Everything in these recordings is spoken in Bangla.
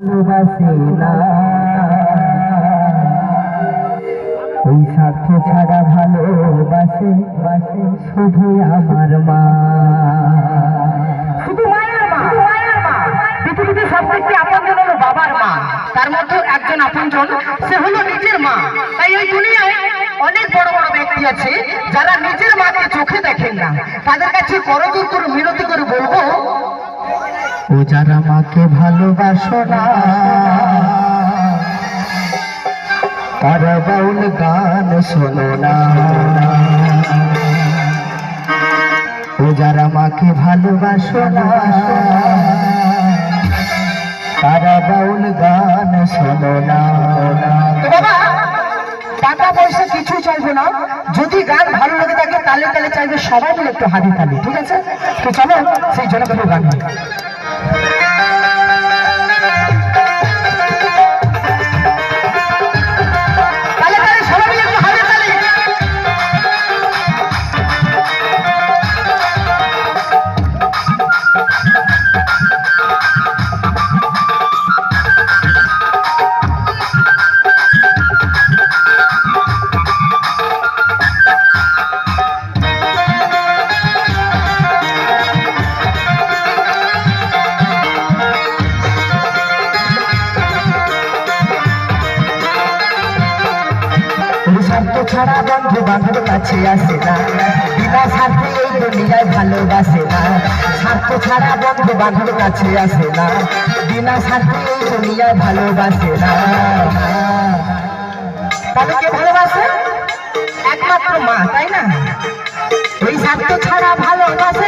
ওই স্বার্থ ছাড়া ভালোবাসে, বাসে শুধু আমার মা। একজন আপনজন, সে হলো নিজের মা। তাই এই দুনিয়ায় অনেক বড় বড় ব্যক্তি আছে, যারা নিজের মাকে চোখে দেখেন না। তাদের কাছে করজোর করে মিনতি যারা মাকে ভালোবাসো না, তারা বাউল গান শোনো না। ও যারা মাকে ভালোবাসো না, তারা বাউল গান শোনো না। টাকা পয়সা কিছুই চাইব না। যদি গান ভালো লাগে থাকে তালে তালে চাইবে, সবাই মিলে একটু হাতি তালি, ঠিক আছে? তো চলো, সেই জনপ্রিয় গান ছাড়া বন্ধু বান্ধব কাছে আসে না। বিনা স্বার্থে এই দুনিয়ায় ভালোবাসে না। স্বার্থ ছাড়া বন্ধু বান্ধব কাছে আসে না। বিনা স্বার্থে এই দুনিয়ায় ভালোবাসে না। তাদেরকে ভালোবাসে? একমাত্র মা, তাই না? ওই স্বার্থ ছাড়া ভালোবাসে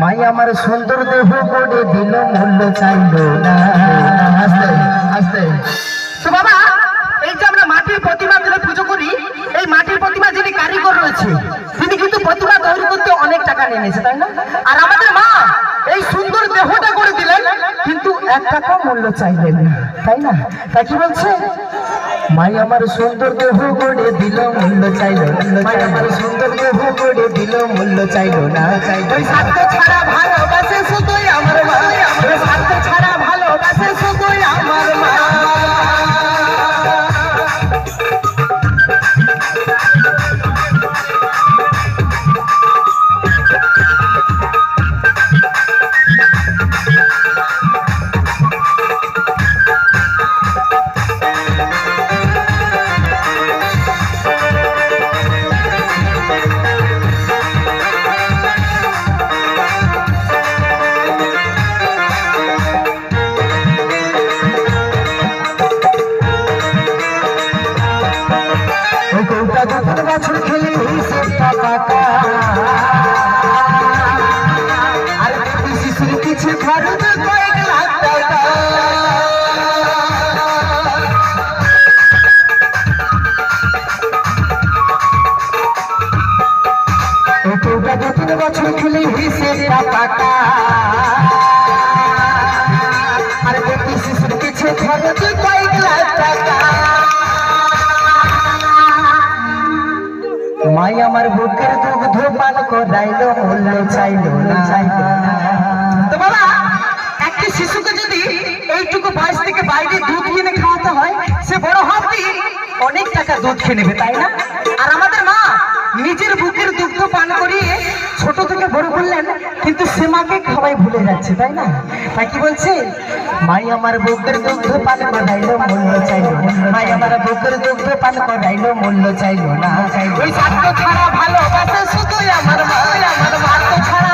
মাই আমার সুন্দর দেহ করে দিল, মূল্য চাইলো না। আস্তে আস্তে। তো বাবা, এই যে আমরা মাটির প্রতিমা দিলে পুজো করি, এই মাটির প্রতিমা যিনি কারিগর রয়েছে, তিনি কিন্তু প্রতিমা তৈরি করতে অনেক টাকা নিয়ে নিয়েছে তাই না? আর আমাদের মা এই সুন্দর দেহটা করে দিলেন, কিন্তু এক টাকা মূল্য চাইলেন না, তাই না? তাই কি বলছে? মাই আমার সুন্দর দেহ করে দিল মূল্য চাইল মাই আমার সুন্দর দেহ করে দিল মূল্য চাইল না। ওই স্বার্থ ছাড়া ভালোবাসে শুধুই আমার মা। ওই স্বার্থ ছাড়া ভালোবাসে শুধুই মাই আমার বুকের দুগ্ধ পান কোদাইল মূল্য চাইল না। তো শিশুকে যদি এইটুকু বয়স থেকে বাইরে দুধ কিনে খাওয়াতে হয়, সে বড় হবে অনেক টাকা দুধ খেয়ে নেবে, তাই না? আর আমাদের মা নিজের বুকের দুগ্ধ পান করিয়ে ছোট থেকে বড় করে আমার কিন্তু সে মাকে ভুলে যাচ্ছে, তাই না? তাই কি বলছে? মাই আমার বুকের দুগ্ধ পান করাইলো, মূল্য চাইলো। মাই আমার বুকের দুগ্ধ পান করাইলো, মূল্য চাইলো না। ওই স্বার্থ ছাড়া ভালোবাসে শুধু আমার মা আমার ভাত ছাড়া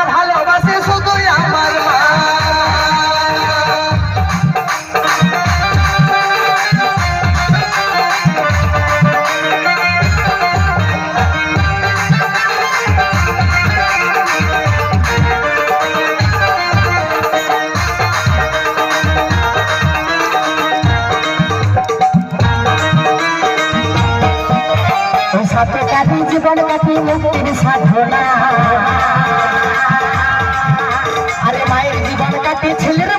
আরে মায়ের জীবন কাটে ছেলের